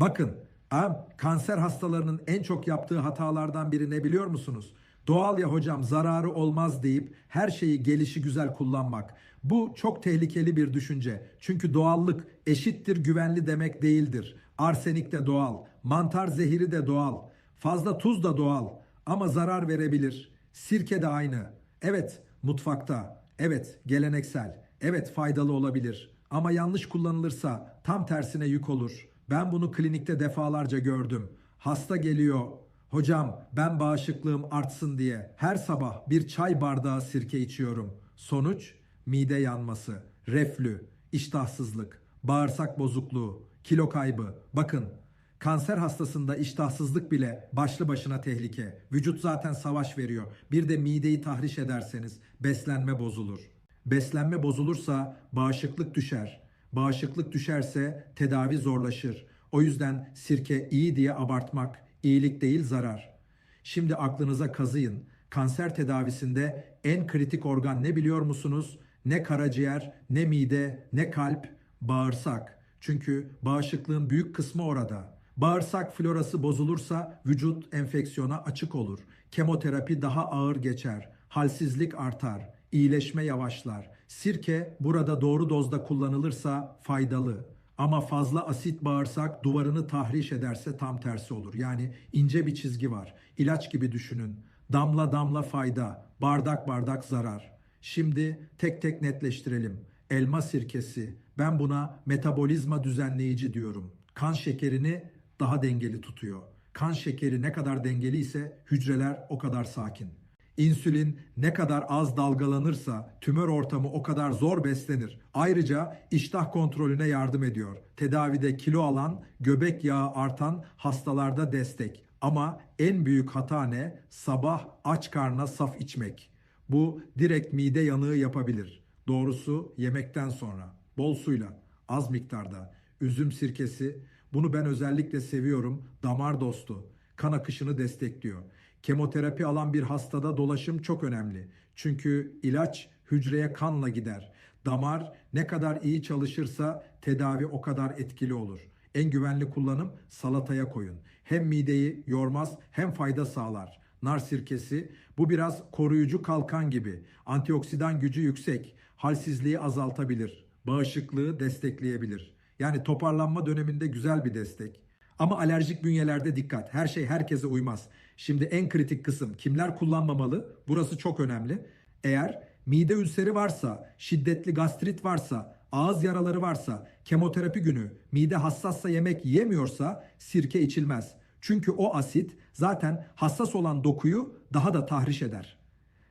Bakın, ha, kanser hastalarının en çok yaptığı hatalardan biri ne biliyor musunuz? Doğal ya hocam zararı olmaz deyip her şeyi gelişi güzel kullanmak. Bu çok tehlikeli bir düşünce. Çünkü doğallık eşittir güvenli demek değildir. Arsenik de doğal, mantar zehiri de doğal, fazla tuz da doğal ama zarar verebilir. Sirke de aynı. Evet, mutfakta. Evet, geleneksel. Evet, faydalı olabilir. Ama yanlış kullanılırsa tam tersine yük olur. Ben bunu klinikte defalarca gördüm. Hasta geliyor. Hocam ben bağışıklığım artsın diye her sabah bir çay bardağı sirke içiyorum. Sonuç mide yanması, reflü, iştahsızlık, bağırsak bozukluğu, kilo kaybı. Bakın Kanser hastasında iştahsızlık bile başlı başına tehlike. Vücut zaten savaş veriyor. Bir de mideyi tahriş ederseniz beslenme bozulur. Beslenme bozulursa bağışıklık düşer. Bağışıklık düşerse tedavi zorlaşır. O yüzden sirke iyi diye abartmak iyilik değil zarar. Şimdi aklınıza kazıyın. Kanser tedavisinde en kritik organ ne biliyor musunuz? Ne karaciğer, ne mide, ne kalp, bağırsak. Çünkü bağışıklığın büyük kısmı orada. Bağırsak florası bozulursa vücut enfeksiyona açık olur. Kemoterapi daha ağır geçer. Halsizlik artar. iyileşme yavaşlar. Sirke burada doğru dozda kullanılırsa faydalı. Ama fazla asit bağırsak duvarını tahriş ederse tam tersi olur. Yani ince bir çizgi var. İlaç gibi düşünün. Damla damla fayda, bardak bardak zarar. Şimdi tek tek netleştirelim. Elma sirkesi. Ben buna metabolizma düzenleyici diyorum. Kan şekerini daha dengeli tutuyor. Kan şekeri ne kadar dengeli ise hücreler o kadar sakin. İnsülin ne kadar az dalgalanırsa tümör ortamı o kadar zor beslenir. Ayrıca iştah kontrolüne yardım ediyor. Tedavide kilo alan, göbek yağı artan hastalarda destek. Ama en büyük hata ne? Sabah aç karna saf içmek. Bu direkt mide yanığı yapabilir. Doğrusu yemekten sonra bol suyla, az miktarda üzüm sirkesi. Bunu ben özellikle seviyorum. Damar dostu. Kan akışını destekliyor. Kemoterapi alan bir hastada dolaşım çok önemli. Çünkü ilaç hücreye kanla gider. Damar ne kadar iyi çalışırsa tedavi o kadar etkili olur. En güvenli kullanım salataya koyun. Hem mideyi yormaz hem fayda sağlar. Nar sirkesi bu biraz koruyucu kalkan gibi. Antioksidan gücü yüksek. Halsizliği azaltabilir. Bağışıklığı destekleyebilir. Yani toparlanma döneminde güzel bir destek. Ama alerjik bünyelerde dikkat. Her şey herkese uymaz. Şimdi en kritik kısım kimler kullanmamalı? Burası çok önemli. Eğer mide ülseri varsa, şiddetli gastrit varsa, ağız yaraları varsa, kemoterapi günü mide hassassa yemek yemiyorsa sirke içilmez. Çünkü o asit zaten hassas olan dokuyu daha da tahriş eder.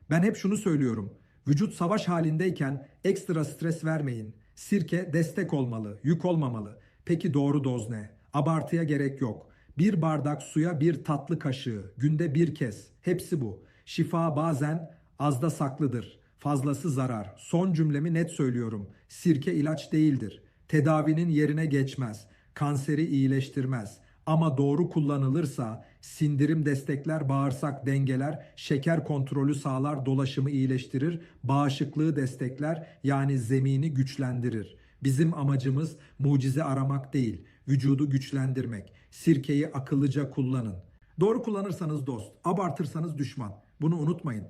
Ben hep şunu söylüyorum. Vücut savaş halindeyken ekstra stres vermeyin. Sirke destek olmalı, yük olmamalı. Peki doğru doz ne? Abartıya gerek yok. Bir bardak suya bir tatlı kaşığı, günde bir kez. Hepsi bu. Şifa bazen azda saklıdır. Fazlası zarar. Son cümlemi net söylüyorum. Sirke ilaç değildir. Tedavinin yerine geçmez. Kanseri iyileştirmez. Ama doğru kullanılırsa sindirim destekler, bağırsak dengeler, şeker kontrolü sağlar, dolaşımı iyileştirir, bağışıklığı destekler yani zemini güçlendirir. Bizim amacımız mucize aramak değil, vücudu güçlendirmek. Sirkeyi akıllıca kullanın. Doğru kullanırsanız dost, abartırsanız düşman. Bunu unutmayın.